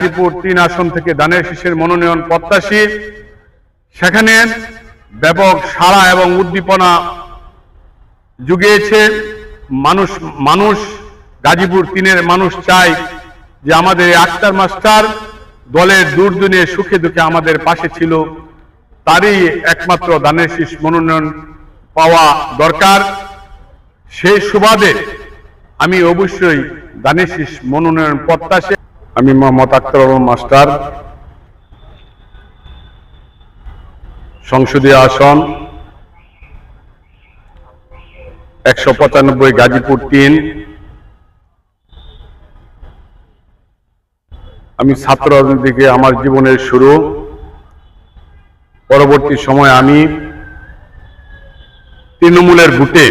গাজীপুর তিন আসন থেকে দানের শীষের মনোনয়ন প্রত্যাশী। সেখানে ব্যাপক সাড়া এবং উদ্দীপনা জুগিয়েছে। মানুষ মানুষ, গাজীপুর তিনের মানুষ চায় যে আমাদের আক্তার মাস্টার দলের দুর্দিনে সুখে দুঃখে আমাদের পাশে ছিল। তারই একমাত্র দানের শীষ মনোনয়ন পাওয়া দরকার। সেই সুবাদে আমি অবশ্যই দানের শীষ মনোনয়ন প্রত্যাশী। আমি মোহাম্মদ আক্তার আলম মাস্টার। সংসদীয় আসন, একশো পঁচানব্বই গাজীপুর তিন। আমি ছাত্র দিকে আমার জীবনের শুরু। পরবর্তী সময় আমি তৃণমূলের বুটে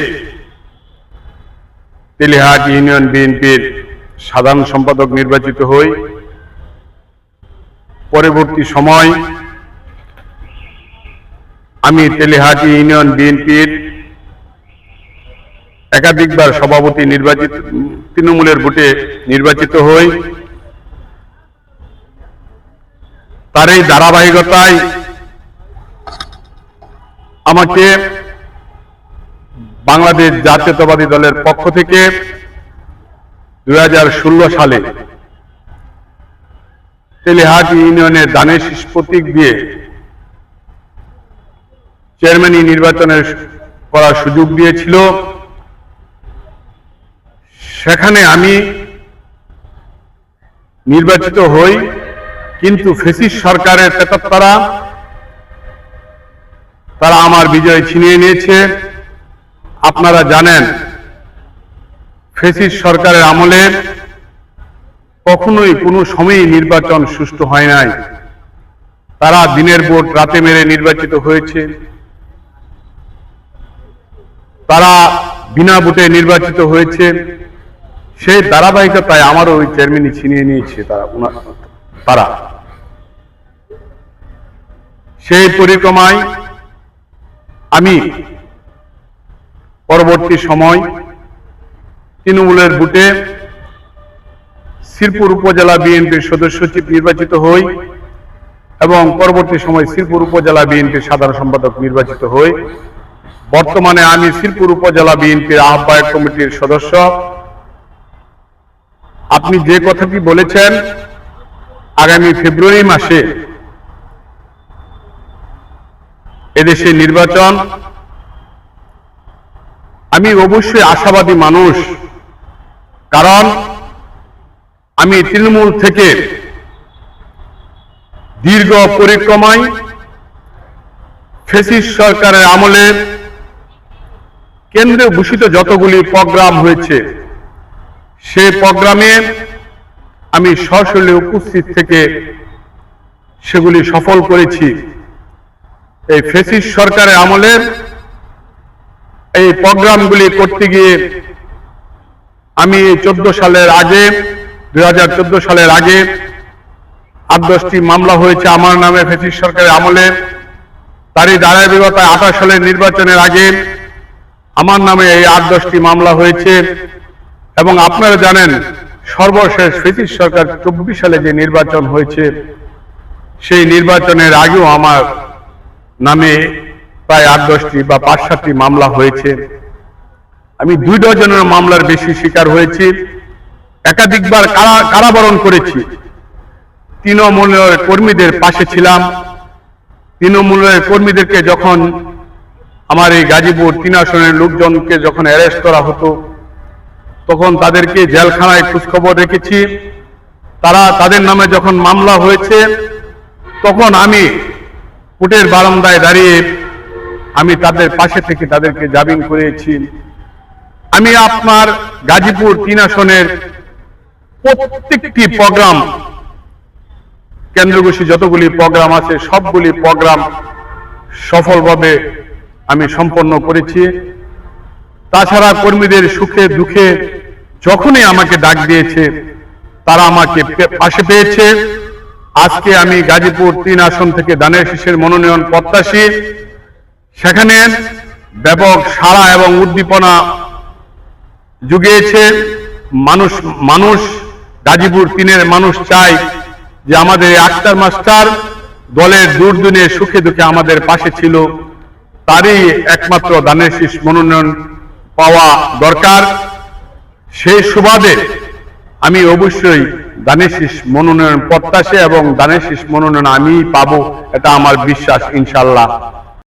তেলিহাট ইউনিয়ন বিএনপির সাধারণ সম্পাদক নির্বাচিত হই। পরবর্তী সময় আমি তেলিহাটি ইউনিয়ন বিএনপির একাধিকবার সভাপতি নির্বাচিত, তৃণমূলের ভোটে নির্বাচিত হই। তার এই ধারাবাহিকতায় আমাকে বাংলাদেশ জাতীয়তাবাদী দলের পক্ষ থেকে দু হাজার ষোলো সালে তেলেহাট ইউনিয়নের দানের প্রতীক দিয়ে চেয়ারম্যান নির্বাচনের করার সুযোগ দিয়েছিল। সেখানে আমি নির্বাচিত হই, কিন্তু ফেসিস সরকারের তেতাত্তারা, তারা আমার বিজয় ছিনিয়ে নিয়েছে। আপনারা জানেন ফেসিস সরকারের আমলে কখনোই কোনো সময়ই নির্বাচন সুষ্ঠু হয় নাই। তারা দিনের ভোট রাতে মেরে নির্বাচিত হয়েছে। তারা বিনা ভোটে নির্বাচিত হয়েছে। সেই ধারাবাহিকতায় আমারও ওই চেয়ারম্যানই ছিনিয়ে নিয়েছে তারা তারা। সেই পরিক্রমায় আমি পরবর্তী সময় তৃণমূলের বুটে শ্রীপুর উপজেলা বিএনপির সদস্য সচিব নির্বাচিত হই এবং পরবর্তী সময় শ্রীপুর উপজেলা বিএনপির সাধারণ সম্পাদক নির্বাচিত হই। বর্তমানে আমি শ্রীপুর উপজেলা বিএনপির আহ্বায়ক কমিটির সদস্য। আপনি যে কথাটি বলেছেন, আগামী ফেব্রুয়ারি মাসে এদেশে নির্বাচন, আমি অবশ্যই আশাবাদী মানুষ কারণ আমি তৃণমূল থেকে দীর্ঘ পরিক্রমায় ফেসিস সরকারের আমলে কেন্দ্রে ভূষিত যতগুলি প্রোগ্রাম হয়েছে, সে প্রোগ্রামে আমি সশরীরে উপস্থিত থেকে সেগুলি সফল করেছি। এই ফেসিস সরকারের আমলে এই প্রোগ্রামগুলি করতে গিয়ে আমি চোদ্দ সালের আগে দু হাজার চোদ্দ সালের আগে আট দশটি মামলা হয়েছে আমার নামে ফেসিস সরকারের আমলে। তারই ধারাবাহিকতায় আঠাশ সালের নির্বাচনের আগে আমার নামে এই আট দশটি মামলা হয়েছে। এবং আপনারা জানেন, সর্বশেষ ফেসিস সরকার চব্বিশ সালে যে নির্বাচন হয়েছে, সেই নির্বাচনের আগেও আমার নামে প্রায় আট দশটি বা পাঁচ সাতটি মামলা হয়েছে। আমি দুই ডজনের মামলার বেশি শিকার হয়েছি। একাধিকবার কারাবরণ করেছি। তৃণমূলের কর্মীদের পাশে ছিলাম। তৃণমূলের কর্মীদেরকে যখন আমার এই গাজীপুর তিন আসনের লোকজনকে যখন অ্যারেস্ট করা হতো, তখন তাদেরকে জেলখানায় খোঁজখবর রেখেছি। তারা তাদের নামে যখন মামলা হয়েছে, তখন আমি কোর্টের বারান্দায় দাঁড়িয়ে আমি তাদের পাশে থেকে তাদেরকে জামিন করিয়েছি আমি আপনার গাজীপুর তিন আসনের প্রত্যেকটি প্রোগ্রাম কেন্দ্রঘোষী যতগুলি প্রোগ্রাম আছে, সবগুলি প্রোগ্রাম সফলভাবে আমি সম্পন্ন করেছি। তাছাড়া কর্মীদের সুখে দুঃখে যখনই আমাকে ডাক দিয়েছে, তারা আমাকে পাশে পেয়েছে। আজকে আমি গাজীপুর তিন আসন থেকে দানের শীষের মনোনয়ন প্রত্যাশী। সেখানে ব্যাপক সাড়া এবং উদ্দীপনা জুগিয়েছে, মানুষ মানুষ, গাজীপুর তিনের মানুষ চায় যে আমাদের আক্তার মাস্টার দলের দুর্দিনে সুখে দুঃখে আমাদের পাশে ছিল। তারই একমাত্র দানের শীষ মনোনয়ন পাওয়া দরকার। সেই সুবাদে আমি অবশ্যই দানের শীষ মনোনয়ন প্রত্যাশে এবং দানের শীষ মনোনয়ন আমি পাবো, এটা আমার বিশ্বাস ইনশাল্লাহ